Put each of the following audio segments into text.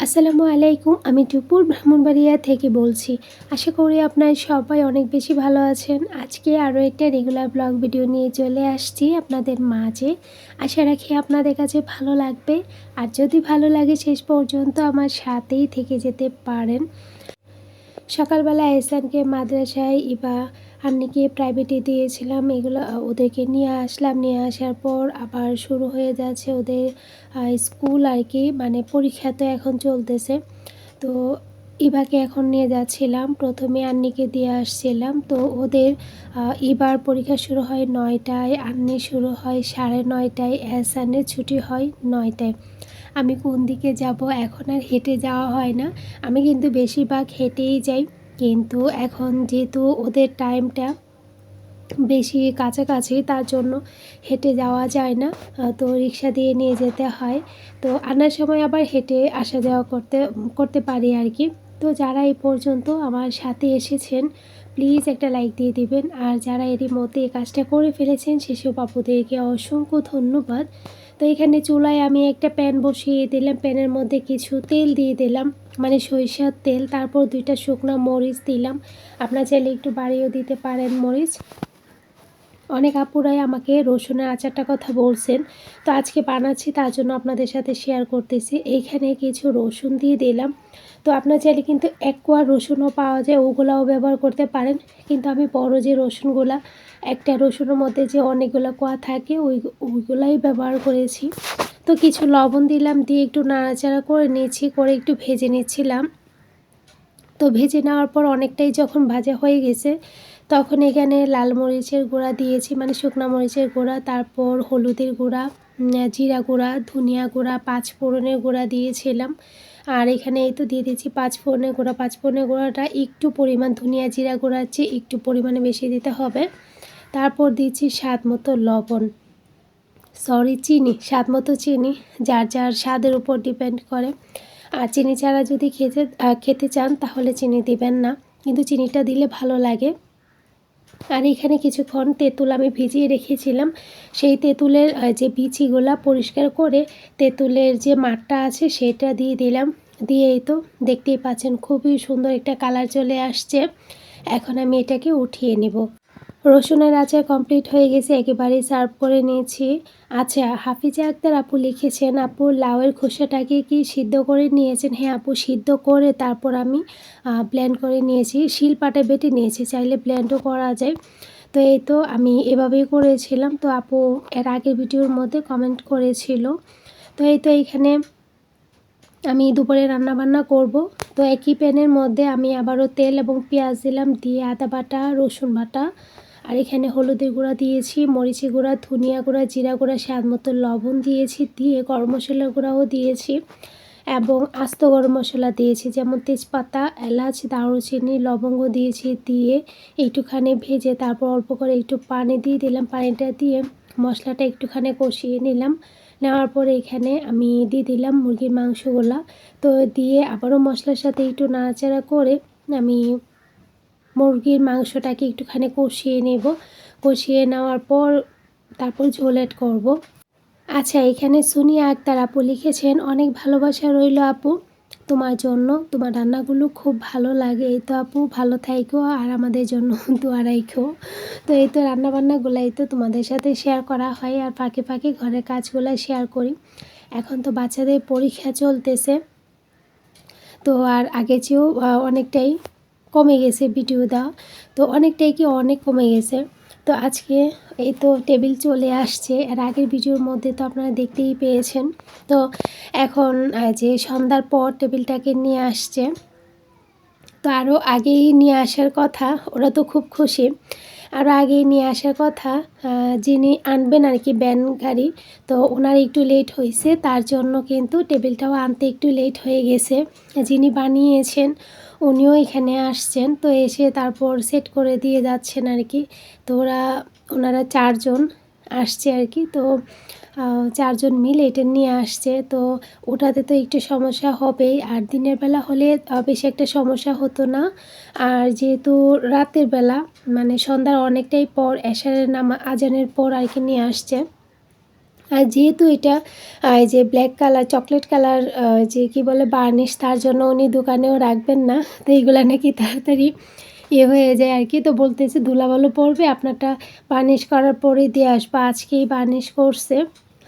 আসসালামু আলাইকুম, আমি টুপুর ব্রাহ্মণবাড়িয়া থেকে বলছি। আশা করি আপনার সবাই অনেক বেশি ভালো আছেন। আজকে আরও একটা রেগুলার ব্লগ ভিডিও নিয়ে চলে আসছি আপনাদের মাঝে। আশা রাখি আপনাদের কাছে ভালো লাগবে। আর যদি ভালো লাগে, শেষ পর্যন্ত আমার সাথেই থেকে যেতে পারেন। সকালবেলা এসানকে মাদ্রাসায় ইবা আন্নিকে প্রাইভেটে দিয়েছিলাম। এগুলো ওদেরকে নিয়ে আসলাম। নিয়ে আসার পর আবার শুরু হয়ে যাচ্ছে ওদের স্কুল আর কি। মানে পরীক্ষা তো এখন চলতেছে। তো ইভাকে এখন নিয়ে যাচ্ছিলাম। প্রথমে আন্নিকে দিয়ে আসছিলাম। তো ওদের এবার পরীক্ষা শুরু হয় নয়টায়। আন্নি শুরু হয় সাড়ে নয়টায়। এসানের ছুটি হয় নয়টায়। আমি কোন দিকে যাব? এখন আর হেঁটে যাওয়া হয় না। আমি কিন্তু বেশিরভাগ হেঁটেই যাই। কিন্তু এখন যেহেতু ওদের টাইমটা বেশি কাছাকাছি, তার জন্য হেঁটে যাওয়া যায় না। তো রিক্সা দিয়ে নিয়ে যেতে হয়। তো আনার সময় আবার হেঁটে আসা যাওয়া করতে করতে পারি আর কি। তো যারা এই পর্যন্ত আমার সাথে এসেছেন প্লিজ একটা লাইক দিয়ে দিবেন। আর যারা এরই মধ্যে এই কাজটা করে ফেলেছেন, সেসব বাপুদেরকে অসংখ্য ধন্যবাদ। তো এখানে চুলায় আমি একটা প্যান বসিয়ে দিলাম। প্যানের মধ্যে কিছু তেল দিয়ে দিলাম মানে সরিষার তেল। তারপর দুইটা শুকনো মরিচ দিলাম। আপনার চাইলে একটু বাড়িয়েও দিতে পারেন মরিচ। অনেক আপুরাই আমাকে রসুনের আচারটা কথা বলছেন। তো আজকে বানাচ্ছি, তার জন্য আপনাদের সাথে শেয়ার করতেছি। এইখানে কিছু রসুন দিয়ে দিলাম। তো আপনার চাইলে কিন্তু এক রসুনও পাওয়া যায়, ওগুলাও ব্যবহার করতে পারেন। কিন্তু আমি বড় যে রসুনগুলা একটা রসুনের মধ্যে যে অনেকগুলো কোয়া থাকে, ওই, ওইগুলাই ব্যবহার করেছি। তো কিছু লবণ দিলাম, দিয়ে একটু নাড়াচাড়া করে নিয়েছি, করে একটু ভেজে নিচ্ছিলাম। তো ভেজে নেওয়ার পর অনেকটাই যখন ভাজা হয়ে গেছে, তখন এখানে লাল মরিচের গুঁড়া দিয়েছি মানে শুকনা মরিচের গুঁড়া, তারপর হলুদের গুঁড়া জিরা গুঁড়া, ধনিয়া গুঁড়া, পাঁচ ফোড়নের গুঁড়া দিয়েছিলাম। আর এখানে এই তো দিয়ে দিয়েছি পাঁচ ফোড়নের গুঁড়া। পাঁচ ফোড়নের গুঁড়াটা একটু পরিমাণ ধনিয়া জিরা গুঁড়ার চেয়ে একটু পরিমাণে বেশি দিতে হবে। তারপর দিচ্ছি স্বাদ মতো লবণ। সরি চিনি, স্বাদ মতো চিনি, যার যার স্বাদের উপর ডিপেন্ড করে। আর চিনি ছাড়া যদি খেতে খেতে চান, তাহলে চিনি দিবেন না। কিন্তু চিনিটা দিলে ভালো লাগে। আর এখানে কিছুক্ষণ তেঁতুল আমি ভিজিয়ে রেখেছিলাম। সেই তেঁতুলের যে বিচিগুলা পরিষ্কার করে তেঁতুলের যে মাঠটা আছে, সেটা দিয়ে দিলাম। দিয়ে এই তো দেখতেই পাচ্ছেন, খুবই সুন্দর একটা কালার চলে আসছে। এখন আমি এটাকে উঠিয়ে নেব। রসুনের আচার কমপ্লিট হয়ে গেছে, একেবারেই সার্ভ করে নিয়েছি। আচ্ছা হাফিজা আক্তার আপু লিখেছেন, আপু, লাউয়ের খোসাটাকে কি সিদ্ধ করে নিয়েছেন? হ্যাঁ আপু, সিদ্ধ করে তারপর আমি ব্ল্যান্ড করে নিয়েছি। শিলপাটে বেটে নিয়েছি, চাইলে ব্ল্যান্ডও করা যায়। তো এই তো আমি এভাবেই করেছিলাম। তো আপু এর আগের ভিডিওর মধ্যে কমেন্ট করেছিল। তো এই তো এইখানে আমি দুপুরে রান্না বান্না করব। তো একই প্যানের মধ্যে আমি আবারও তেল এবং পেঁয়াজ দিলাম, দিয়ে আদা বাটা, রসুন বাটা আর এখানে হলুদের গুঁড়া দিয়েছি মরিচি গুঁড়া, ধনিয়া গুঁড়া, জিরা গুঁড়া, স্বাদ মতো লবণ দিয়েছি, দিয়ে গরম মশলা গুঁড়াও দিয়েছি এবং আস্ত গরম মশলা দিয়েছি, যেমন তেজপাতা, এলাচ, দারুচিনি, লবঙ্গ দিয়েছি, দিয়ে একটুখানি ভেজে তারপর অল্প করে একটু পানি দিয়ে দিলাম, পানিটা দিয়ে মশলাটা একটুখানি কষিয়ে নিলাম। নেওয়ার পরে এখানে আমি দিয়ে দিলাম মুরগির মাংসগুলা, তো দিয়ে আবারও মশলার সাথে একটু নাড়াচাড়া করে আমি মুরগির মাংসটাকে একটুখানি কষিয়ে নেব। কষিয়ে নেওয়ার পর তারপর ঝোল অ্যাড করব। আচ্ছা এখানে সুনিয়া আক্তার আপু লিখেছেন, অনেক ভালোবাসা রইল আপু। তোমার জন্য তোমার রান্নাগুলো খুব ভালো লাগে। এই তো আপু, ভালো থাইকো আর আমাদের জন্য দোয়া রাইখো। তো এই তো রান্নাবান্নাগুলাই তো তোমাদের সাথে শেয়ার করা হয় আর ফাঁকে ফাঁকে ঘরের কাজগুলো শেয়ার করি। এখন তো বাচ্চাদের পরীক্ষা চলতেছে। তো আর আগে চেয়েও অনেকটাই কমে গেছে ভিডিও দেওয়া। তো অনেকটাই কি অনেক কমে গেছে। তো আজকে এই তো টেবিল চলে আসছে। আর আগের ভিডিওর মধ্যে তো আপনারা দেখতেই পেয়েছেন। তো এখন যে সন্ধ্যার পর টেবিলটাকে নিয়ে আসছে। তো আরও আগেই নিয়ে আসার কথা, ওরা তো খুব খুশি। আরও আগেই নিয়ে আসার কথা যিনি আনবেন আর কি ব্যান গাড়ি, তো ওনার একটু লেট হয়েছে তার জন্য কিন্তু টেবিলটাও আনতে একটু লেট হয়ে গেছে। যিনি বানিয়েছেন উনিও এখানে আসছেন। তো এসে তারপর সেট করে দিয়ে যাচ্ছেন আর কি। তো ওরা, ওনারা চারজন আসছে আর কি। তো চারজন মিলে এটা নিয়ে আসছে। তো ওটাতে তো একটু সমস্যা হবেই। আর দিনের বেলা হলে বেশি একটা সমস্যা হতো না। আর যেহেতু রাতের বেলা মানে সন্ধ্যার অনেকটাই পর, এশারের নামা, আজানের পর আর কি নিয়ে আসছে। আর যেহেতু এটা যে ব্ল্যাক কালার চকলেট কালার যে কি বলে বার্নিশ তার জন্য উনি দোকানেও রাখবেন না। তো এইগুলো নাকি তাড়াতাড়ি ইয়ে হয়ে যায় আর কি। তো বলতেছে ধুলাবালো পড়বে আপনারটা বার্নিশ করার পরে দিয়ে আসব। আজকেই বার্নিশ করছে।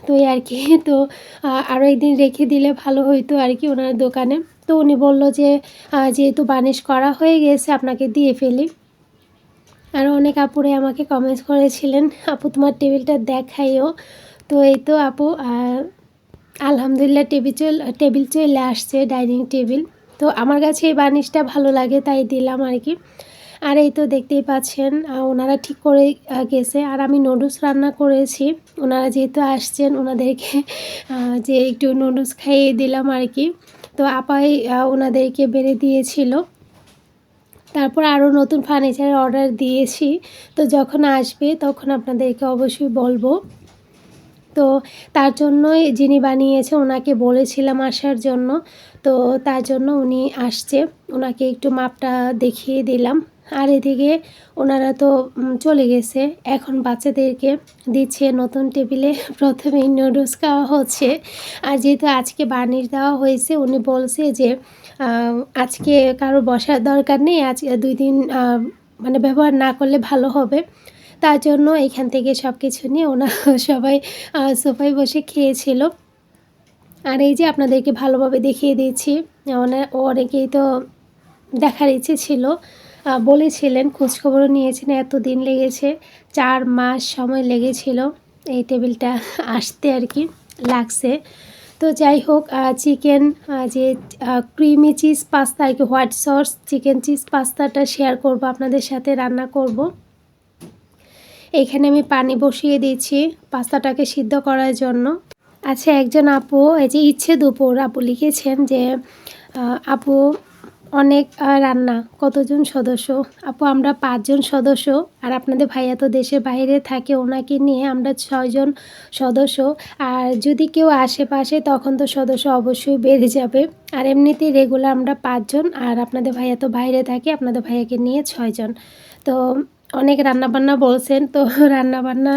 তো আর কি, তো আরও একদিন রেখে দিলে ভালো হইতো আর কি ওনার দোকানে। তো উনি বলল যে যেহেতু বার্নিশ করা হয়ে গেছে, আপনাকে দিয়ে ফেলি। আর অনেক আপুরে আমাকে কমেন্টস করেছিলেন, আপু, তোমার টেবিলটা দেখাইও। তো এই তো আপু আলহামদুলিল্লাহ টেবিল চল, টেবিল চলে আসছে, ডাইনিং টেবিল। তো আমার কাছে এই বার্নিশটা ভালো লাগে, তাই দিলাম আর কি। আর এই তো দেখতেই পাচ্ছেন ওনারা ঠিক করে গেছে। আর আমি নুডলস রান্না করেছি। ওনারা যেহেতু আসছেন, ওনাদেরকে যে একটু নুডলস খাইয়ে দিলাম আর কি। তো আপাই ওনাদেরকে বেড়ে দিয়েছিল। তারপর আরও নতুন ফার্নিচারের অর্ডার দিয়েছি। তো যখন আসবে, তখন আপনাদেরকে অবশ্যই বলব। তো তার জন্যই যিনি বানিয়েছে ওনাকে বলেছিলাম আসার জন্য। তো তার জন্য উনি আসছে। ওনাকে একটু মাপটা দেখিয়ে দিলাম। আর এদিকে ওনারা তো চলে গেছে। এখন বাচ্চাদেরকে দিচ্ছে নতুন টেবিলে। প্রথমে নুডলস খাওয়া হচ্ছে। আর যেহেতু আজকে বার্নিশ দেওয়া হয়েছে, উনি বলছে যে আজকে কারও বসার দরকার নেই। আজকে দুই দিন মানে ব্যবহার না করলে ভালো হবে। তার জন্য এখান থেকে সব কিছু নিয়ে ওনারা সবাই সোফায় বসে খেয়েছিল। আর এই যে আপনাদেরকে ভালোভাবে দেখিয়ে দিয়েছি অনে- অনেকেই তো দেখার ইচ্ছে ছিল বলেছিলেন, খোঁজখবরও নিয়েছেন এত দিন লেগেছে, চার মাস সময় লেগেছিল এই টেবিলটা আসতে আর কি, লাগছে। তো যাই হোক চিকেন যে ক্রিমি চিজ পাস্তা, আর কি, হোয়াইট সস, চিকেন চিজ পাস্তাটা শেয়ার করব, আপনাদের সাথে রান্না করব। এখানে আমি পানি বসিয়ে দিয়েছি পাস্তাটাকে সিদ্ধ করার জন্য। আচ্ছা একজন আপু, এই যে ইচ্ছে দুপুর, আপু লিখেছেন যে আপু অনেক রান্না, কতজন সদস্য? আপু, আমরা পাঁচজন সদস্য আর আপনাদের ভাইয়া তো দেশের বাইরে থাকে, ওনাকে নিয়ে আমরা ছয়জন সদস্য। আর যদি কেউ আশেপাশে, তখন তো সদস্য অবশ্যই বেড়ে যাবে। আর এমনিতেই রেগুলার আমরা পাঁচজন আর আপনাদের ভাইয়া তো বাইরে থাকে, আপনাদের ভাইয়াকে নিয়ে ছয়জন। তো অনেক রান্নাবান্না বলছেন, তো রান্নাবান্না,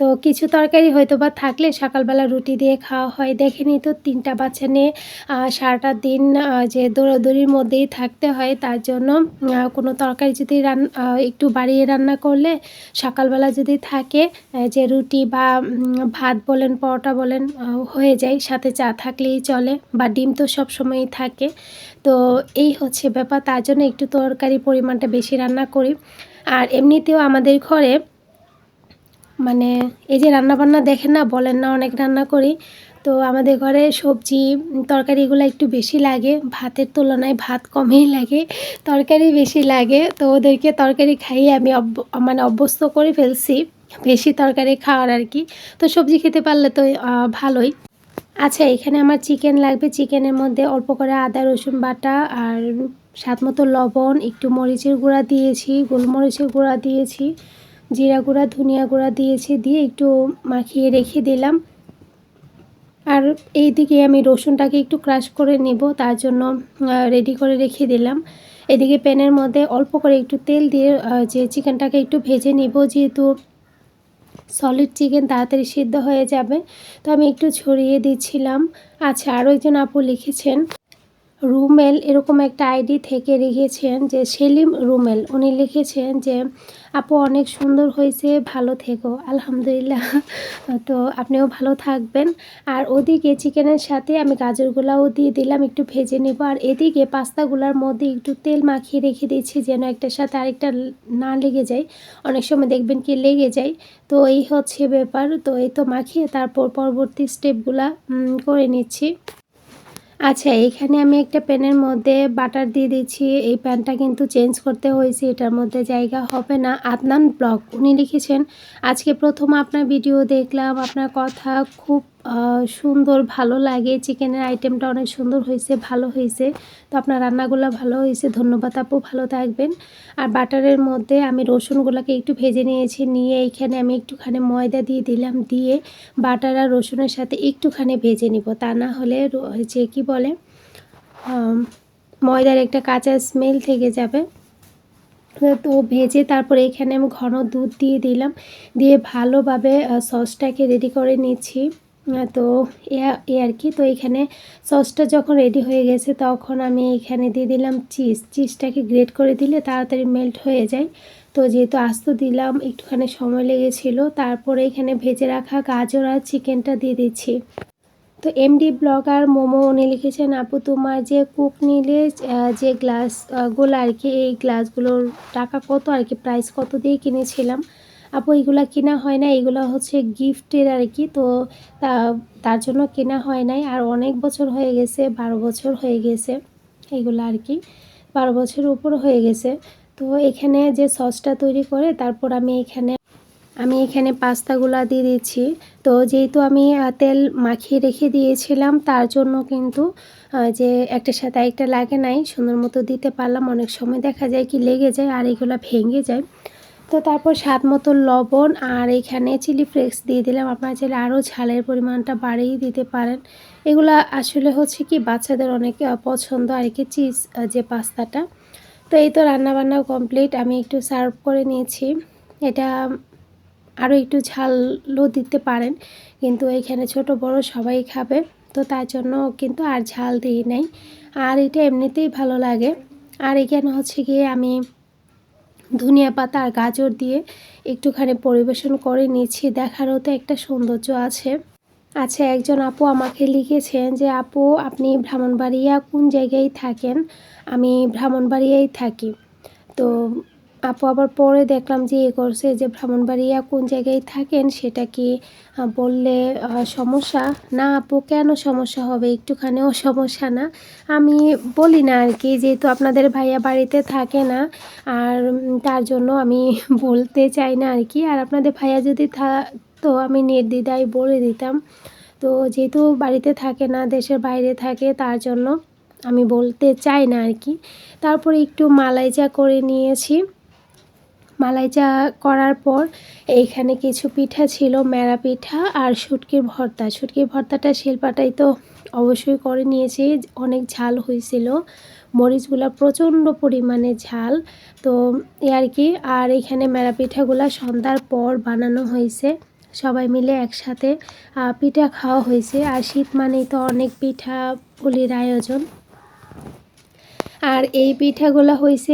তো কিছু তরকারি হয়তো বা থাকলে সকালবেলা রুটি দিয়ে খাওয়া হয়। দেখেনি তো তিনটা বাচ্চা নিয়ে সারাটা দিন যে দৌড়াদৌড়ির মধ্যেই থাকতে হয়। তার জন্য কোনো তরকারি যদি রান একটু বাড়িয়ে রান্না করলে সকালবেলা যদি থাকে যে রুটি বা ভাত বলেন, পরোটা বলেন হয়ে যায়, সাথে চা থাকলেই চলে বা ডিম তো সব সময়ই থাকে। তো এই হচ্ছে ব্যাপার, তার জন্য একটু তরকারি পরিমাণটা বেশি রান্না করি। আর এমনিতেও আমাদের ঘরে মানে এই যে রান্নাবান্না দেখেন না, বলেন না, অনেক রান্না করি। তো আমাদের ঘরে সবজি, তরকারিগুলো একটু বেশি লাগে। ভাতের তুলনায় ভাত কমই লাগে, তরকারি বেশি লাগে। তো ওদেরকে তরকারি খাইয়ে আমি মানে অভ্যস্ত করে ফেলছি, বেশি তরকারি খাওয়ার আর কি। তো সবজি খেতে পারলে তো ভালোই। আচ্ছা এখানে আমার চিকেন লাগবে। চিকেনের মধ্যে অল্প করে আদা, রসুন বাটা আর স্বাদ মতো লবণ, একটু মরিচের গুঁড়া দিয়েছি, গোলমরিচের গুঁড়া দিয়েছি, জিরা গুঁড়া, ধনিয়া গুঁড়া দিয়েছি, দিয়ে একটু মাখিয়ে রেখে দিলাম। আর এইদিকে আমি রসুনটাকে একটু ক্রাশ করে নেব, তার জন্য রেডি করে রেখে দিলাম। এদিকে প্যানের মধ্যে অল্প করে একটু তেল দিয়ে যে চিকেনটাকে একটু ভেজে নিব, যেহেতু সলিড চিকেন তাড়াতাড়ি সিদ্ধ হয়ে যাবে। তো আমি একটু ছড়িয়ে দিচ্ছিলাম। আচ্ছা আরও একজন আপু লিখেছেন রুমেল এরকম একটা আইডি থেকে লিখেছেন যে সেলিম রুমেল। উনি লিখেছেন যে, আপু, অনেক সুন্দর হয়েছে, ভালো থেকো, আলহামদুলিল্লাহ। তো আপনিও ভালো থাকবেন। আর ওদিকে চিকেনের সাথে আমি গাজরগুলাও দিয়ে দিলাম, একটু ভেজে নেব। আর এদিকে পাস্তাগুলার মধ্যে একটু তেল মাখিয়ে রেখে দিচ্ছি যেন একটার সাথে আরেকটা না লেগে যায়। অনেক সময় দেখবেন কি লেগে যায়। তো এই হচ্ছে ব্যাপার। তো এই তো মাখিয়ে তারপর পরবর্তী স্টেপগুলা করে নিচ্ছি। আচ্ছা এখানে আমি একটা প্যানের মধ্যে বাটার দিয়ে দিচ্ছি। এই প্যানটা কিন্তু চেঞ্জ করতে হয়েছে, এটার মধ্যে জায়গা হবে না। আদনান ব্লগ উনি লিখেছেন, আজকে প্রথম আপনার ভিডিও দেখলাম, আপনার কথা খুব সুন্দর, ভালো লাগে। চিকেনের আইটেমটা অনেক সুন্দর হয়েছে, ভালো হয়েছে। তো আপনার রান্নাগুলো ভালো হয়েছে। ধন্যবাদ আপু, ভালো থাকবেন। আর বাটারের মধ্যে আমি রসুনগুলোকে একটু ভেজে নিয়েছি। নিয়ে এইখানে আমি একটুখানি ময়দা দিয়ে দিলাম। দিয়ে বাটার আর রসুনের সাথে একটুখানি ভেজে নিব। তা না হলে যে কি বলে? ময়দার একটা কাঁচা স্মেল থেকে যাবে। তো ভেজে তারপরে এখানে আমি ঘন দুধ দিয়ে দিলাম। দিয়ে ভালোভাবে সসটাকে রেডি করে নিচ্ছি। তো এ- আর কি। তো এখানে সসটা যখন রেডি হয়ে গেছে, তখন আমি এখানে দিয়ে দিলাম চিজ চিজটাকে গ্রেট করে দিলে তাড়াতাড়ি মেল্ট হয়ে যায়। তো যেহেতু আস্ত দিলাম, একটুখানি সময় লেগেছিল, তারপরে এখানে ভেজে রাখা গাজর আর চিকেনটা দিয়ে দিচ্ছি। তো এমডি ব্লগার মোমো উনি লিখেছেন, আপু, তোমার যে কুক নিলে যে গ্লাসগুলো আর কি, এই গ্লাসগুলোর টাকা কত আর কি প্রাইস কত দিয়ে কিনেছিলাম? আপু, এগুলা কেনা হয় না এগুলো হচ্ছে গিফটের আর কি। তো তার জন্য কেনা হয় নাই। আর অনেক বছর হয়ে গেছে, বারো বছর হয়ে গেছে এগুলো আর কি। বারো বছর উপর হয়ে গেছে। তো এখানে যে সসটা তৈরি করে, তারপর আমি এখানে আমি এখানে পাস্তাগুলা দিয়ে দিচ্ছি। তো যেহেতু আমি তেল মাখিয়ে রেখে দিয়েছিলাম, তার জন্য কিন্তু যে একটা সাথে একটা লাগে নাই, সুন্দর মতো দিতে পারলাম। অনেক সময় দেখা যায় কি লেগে যায় আর এগুলো ভেঙে যায়। তো তারপর স্বাদ মতো লবণ আর এখানে চিলি ফ্লেক্স দিয়ে দিলাম। আপনারা চাইলে আরও ঝালের পরিমাণটা বাড়িয়ে দিতে পারেন। এগুলা আসলে হচ্ছে কি বাচ্চাদের অনেক পছন্দ আর কি চিজ যে পাস্তাটা। তো এই তো রান্নাবান্না কমপ্লিট। আমি একটু সার্ভ করে নিয়েছি। এটা আরও একটু ঝালও দিতে পারেন। কিন্তু এখানে ছোট বড় সবাই খাবে। তো তার জন্য কিন্তু আর ঝাল দিই নাই। আর এটা এমনিতেই ভালো লাগে। আর এখানে হচ্ছে গিয়ে আমি ধনিয়া পাতা আর গাজর দিয়ে একটুখানি পরিবেশন করে নিচ্ছি। দেখারও তো একটা সৌন্দর্য আছে। আচ্ছা একজন আপু আমাকে লিখেছেন যে, আপু, আপনি ব্রাহ্মণবাড়িয়া কোন জায়গায় থাকেন? আমি ভ্রমণবাড়িয়াই থাকি। তো আপু আবার পরে দেখলাম যে এ করছে যে ব্রাহ্মণবাড়িয়া কোন জায়গায় থাকেন সেটা কি বললে সমস্যা? না আপু, কেন সমস্যা হবে? একটুখানিও সমস্যা না। আমি বলি না আর কি, যেহেতু আপনাদের ভাইয়া বাড়িতে থাকে না, আর তার জন্য আমি বলতে চাই না আর কি। আর আপনাদের ভাইয়া যদি থাকতো, আমি নির্দ্বিধায় বলে দিতাম। তো যেহেতু বাড়িতে থাকে না, দেশের বাইরে থাকে, তার জন্য আমি বলতে চাই না আর কি। তারপরে একটু মালাই চা করে নিয়েছি। মালাই চা করার পর এইখানে কিছু পিঠা ছিল, মেরা পিঠা আর শুটকির ভর্তা। শুটকির ভর্তাটা শিল্পাটাই তো অবশ্যই করে নিয়েছি, অনেক ঝাল হয়েছিল। মরিচগুলো প্রচণ্ড পরিমাণে ঝাল। তো এই আর কি, আর এখানে মেরা পিঠাগুলো সন্ধ্যার পর বানানো হয়েছে। সবাই মিলে একসাথে পিঠা খাওয়া হয়েছে। আর শীত মানেই তো অনেক পিঠা পুলির আয়োজন। আর এই পিঠাগুলো হয়েছে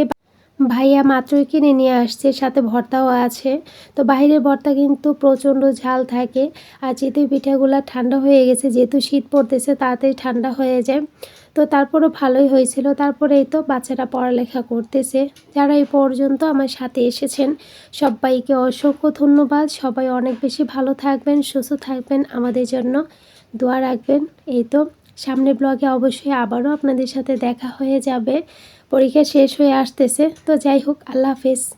ভাইয়া মাত্রই কিনে নিয়ে আসছে, সাথে ভর্তাও আছে। তো বাইরের ভর্তা কিন্তু প্রচণ্ড ঝাল থাকে আর যেহেতু পিঠাগুলো ঠান্ডা হয়ে গেছে, যেহেতু শীত পড়তেছে তাড়াতাড়ি ঠান্ডা হয়ে যায়। তো তারপরও ভালোই হয়েছিল। তারপরে এই তো বাচ্চারা পড়ালেখা করতেছে। যারা এই পর্যন্ত আমার সাথে এসেছেন, সবাইকে অসংখ্য ধন্যবাদ। সবাই অনেক বেশি ভালো থাকবেন, সুস্থ থাকবেন। আমাদের জন্য দোয়া রাখবেন। এই তো, সামনের ব্লগে অবশ্যই আবারও আপনাদের সাথে দেখা হয়ে যাবে। পরীক্ষা শেষ হয়ে আসতেছে। তো যাই হোক আল্লাহ হাফেজ।